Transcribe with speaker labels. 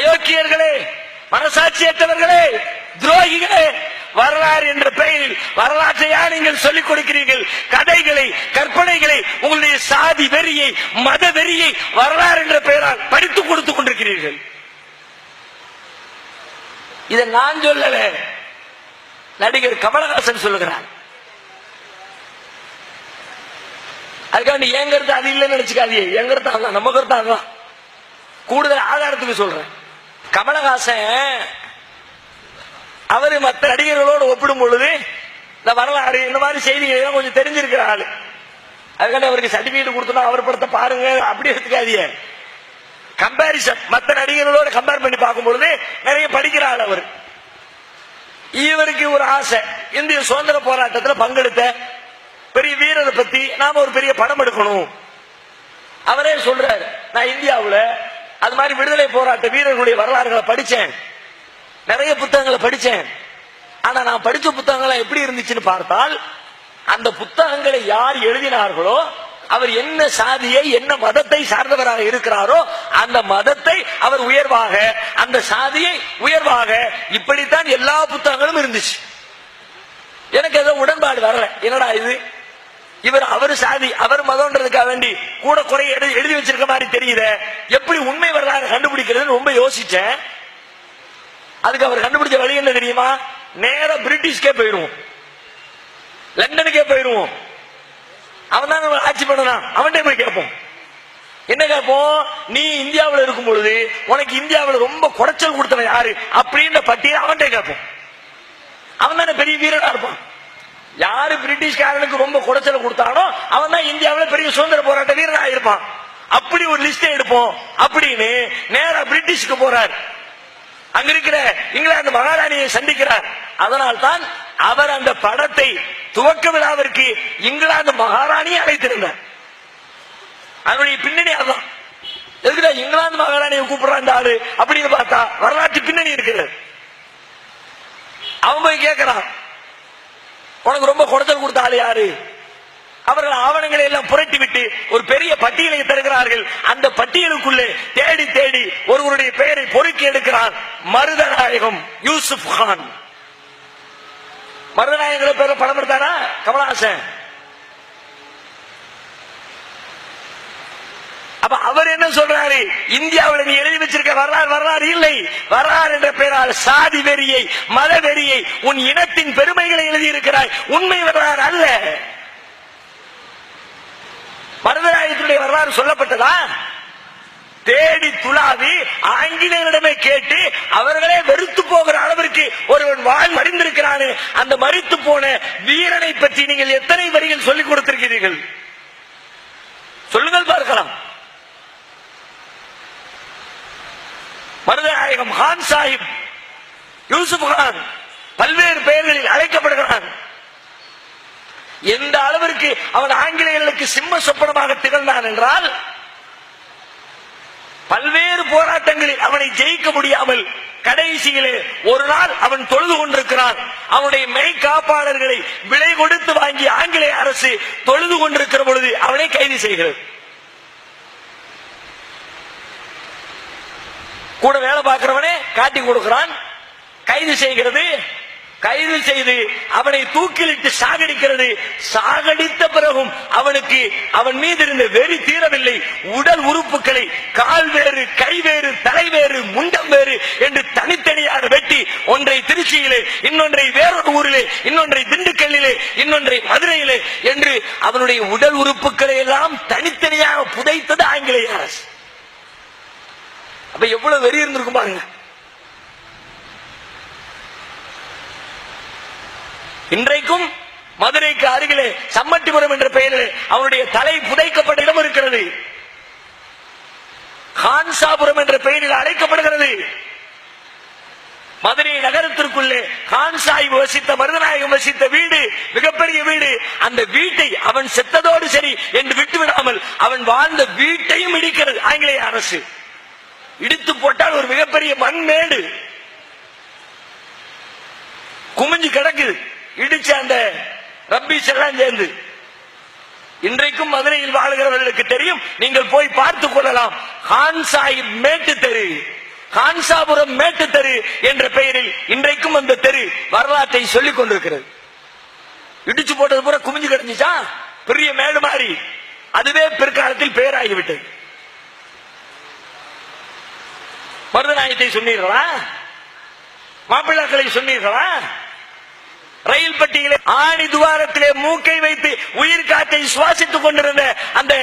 Speaker 1: அயோக்கியர்களே மனசாட்சியற்றவர்களே துரோகிகளே வரலாறு என்ற பெயரில் வரலாற்றையா நீங்கள் சொல்லிக் கொடுக்கிறீர்கள். கதைகளை கற்பனைகளை உங்களுடைய சாதி வெறியை மத வெறியை வரலாறு என்ற பெயரால் படித்துக் கொடுத்துக் கொண்டிருக்கிறீர்கள். இதை நான் சொல்லல. நடிகர் கமலஹாசன் சொல்லுகிறார். அதுக்காண்டி என் அது இல்லைன்னு நினைச்சுக்காதீங்க. என் கருத்து நம்ம கருத்து கூடுதல் ஆதாரத்துக்கு சொல்றேன். கமலஹாசன் அவரு மற்ற நடிகர்களோடு ஒப்பிடும் பொழுது இந்த வரலாறு இந்த மாதிரி செய்திகள் கொஞ்சம் தெரிஞ்சிருக்கிற ஆளு. அதுக்காண்டி அவருக்கு சர்டிபிகேட் கொடுத்தோம் அவர் படத்தை பாருங்க அப்படி எடுத்துக்காதீங்க. கம்பாரிசன் மற்ற நடிகர்களோட கம்பேர் பண்ணி பார்க்கும் பொழுது நிறைய படிக்கிற ஆள் அவர். இவருக்கு ஒரு ஆசை இந்திய சுதந்திர போராட்டத்தில் பங்கெடுத்த பெரிய வீரரை பத்தி நாம ஒரு பெரிய படம் எடுக்கணும். அவரே சொல்றாரு நான் இந்தியாவில் அது மாதிரி விடுதலை போராட்ட வீரர்களுடைய வரலாறுகளை படிச்சேன். நிறைய புத்தகங்களை படிச்சேன். ஆனா நான் படிச்ச புத்தகங்கள் எப்படி இருந்துச்சுன்னு பார்த்தால் அந்த புத்தகங்களை யார் எழுதினார்களோ அவர் என்ன சாதியை என்ன மதத்தை சார்ந்தவராக இருக்கிறாரோ அந்த மதத்தை அவர் உயர்வாக அந்த சாதியை உயர்வாக இப்படித்தான் எல்லா புத்தகங்களும் இருந்துச்சு. எனக்கு ஏதோ உடன்பாடு வரல. என்னடா இது? இவர் அவர் சாதி அவர் மதம்ன்றதுக்காக வேண்டி கூட குறை எழுதி எழுதி வச்சிருக்க மாதிரி தெரியுது. எப்படி உண்மை வரலாறு கண்டுபிடிக்கிறதுன்னு ரொம்ப யோசிச்சேன். அதுக்கு அவர் கண்டுபிடிச்ச வழி என்ன தெரியுமா? நேர பிரிட்டிஷ்கே போயிடுவோம் லண்டனுக்கே போயிடுவோம் அவன் தான் ஆட்சி பண்ணலாம். அவன்கிட்ட போய் கேட்போம். என்ன கேட்போம்? நீ இந்தியாவில் இருக்கும் பொழுது உனக்கு இந்தியாவில் ரொம்ப குறைச்சல் கொடுத்தவன் யாரு? அப்படின்ற பட்டியல் அவன்கிட்ட கேட்போம். அவன் தானே பெரிய வீரனா இருப்பான். யாரு பிரிட்டிஷ்காரனுக்கு ரொம்ப குடைச்சல் கொடுத்தானோ அவன் தான் இந்தியாவில் பெரிய சுதந்திர போராட்ட வீரனா இருப்பான். அப்படி ஒரு லிஸ்ட் எடுப்போம். அப்படின்னு நேரா பிரிட்டிஷ்க்கு போறார். அங்க இருக்கிற இங்கிலாந்து மகாராணியை சந்திக்கிறார். அதனால் தான் அவர் அந்த படத்தை துவக்க விழாவிற்கு இங்கிலாந்து மகாராணியை அழைத்திருந்தார். அதனுடைய பின்னணி அதுதான். எதுக்குடா இங்கிலாந்து மகாராணியை கூப்பிடுறான் ஆளு அப்படின்னு பார்த்தா வரலாற்று பின்னணி இருக்கிறது. அவன் போய் கேட்கிறான் உனக்கு ரொம்ப குடைச்சல் கொடுத்தாரு யாரு? அவர்கள் ஆவணங்களை எல்லாம் புரட்டி விட்டு ஒரு பெரிய பட்டியலை தருகிறார்கள். அந்த பட்டியலுக்குள்ளே தேடி தேடி ஒருவருடைய பெயரை பொறுக்கி எடுக்கிறான் மருதநாயகம் யூசுப் கான். மருதநாயகங்களை பேர படம் எடுத்தாரா? கமலஹாசன். அப்ப அவர் என்ன சொல்றாரு? இந்தியாவில் நீ எழுதி வச்சிருக்க வரலாறு வரலாறு இல்லை. வரலாறு என்ற பெயரால் சாதி வெறியை மத வெறியை உன் இனத்தின் பெருமைகளை எழுதியிருக்கிறாய். உண்மை வரலாறு அல்ல. மருதநாயகத்தினுடைய வரலாறு சொல்லப்பட்டதா? தேடி துளாவி ஆங்கிலேயரிடமே கேட்டு அவர்களே வெறுத்து போகிற அளவிற்கு ஒருவன் வாழ் மறிந்திருக்கிறான் அந்த மறித்து போன வீரனை பற்றி நீங்கள் எத்தனை வரிகள் சொல்லிக் கொடுத்திருக்கிறீர்கள்? சொல்லுங்கள் பார்க்கலாம். நாயகம் ஹான் சாஹிப் யூசுப் ஹான் பல்வேறு பெயர்களில் அழைக்கப்படுகிறான் எந்த அளவிற்கு அவன் ஆங்கிலேயர்களுக்கு சிம்ம சொப்பனமாக திகழ்ந்தான் என்றால் பல்வேறு போராட்டங்களில் அவனை ஜெயிக்க முடியாமல் கடைசியிலே ஒரு நாள் அவன் தொழுது கொண்டிருக்கிறான். அவனுடைய மெய் காப்பாளர்களை விலை கொடுத்து வாங்கி ஆங்கிலேய அரசு தொழுது கொண்டிருக்கிற பொழுது அவனை கைது செய்கிறது. கூட வேலை பார்க்கிறவனே காட்டி கொடுக்கிறான். கைது செய்கிறது. கைது செய்து அவனை தூக்கிலிட்டு சாகடிக்கிறது. சாகடித்த பிறகும் அவனுக்கு அவன் மீது இருந்த வெறி தீரவில்லை. உடல் உறுப்புகளை கால் வேறு கை வேறு தலை வேறு முண்டம் வேறு என்று தனித்தனியாக வெட்டி ஒன்றை திருச்சியிலே இன்னொன்றை வேறொரு ஊரிலே இன்னொன்றை திண்டுக்கல்லிலே இன்னொன்றை மதுரையிலே என்று அவனுடைய உடல் உறுப்புகளை எல்லாம் தனித்தனியாக புதைத்தது ஆங்கிலேய அரசு. அப்ப எவ்வளவு வெறி இருந்திருக்கும் பாருங்க. இன்றைக்கும் மதுரைக்கு அருகிலே சம்மட்டிபுரம் என்ற பெயரில் அவனுடைய தலை புதைக்கப்பட்ட இடம் இருக்கிறது. கான்சாபுரம் என்ற பெயரில் அழைக்கப்படுகிறது. மதுரை நகரத்திற்குள்ளே கான்சாய் வசித்த மருதநாயகம் வசித்த வீடு மிகப்பெரிய வீடு. அந்த வீட்டை அவன் செத்ததோடு சரி என்று விட்டுவிடாமல் அவன் வாழ்ந்த வீட்டையும் இடிக்கிறது. ஆங்கிலேய அரசு. இடித்து போட்டால் ஒரு மிகப்பெரிய மண்மேடு. குமிஞ்சு கிடக்குது. இடிச்ச அந்த ரப்பீஸ் எல்லாம் சேர்ந்து. இன்றைக்கும் மதுரையில் வாழ்கிறவர்களுக்கு தெரியும். நீங்கள் போய் பார்த்துக் கொள்ளலாம். கான் சாஹிப் மேட்டு தெரு. கான்சாபுரம் மேட்டு தெரு என்ற பெயரில் இன்றைக்கும் அந்த தெரு வரலாற்றை சொல்லிக் கொண்டிருக்கிறது. இடிச்சு போட்டது பூரா குமிஞ்சு கிடந்துச்சா? பெரிய மேடு மாறி அதுவே பிற்காலத்தில் பெயராகிவிட்டது மருதநாயத்தை சொன்னீர்களா? மாப்பிள்ளாக்களை சொன்னீர்களா? ரயில் பட்டியலே ஆணி துவாரத்திலே மூக்கை வைத்து உயிர் காற்றை சுவாசித்துக் கொண்டிருந்த அந்த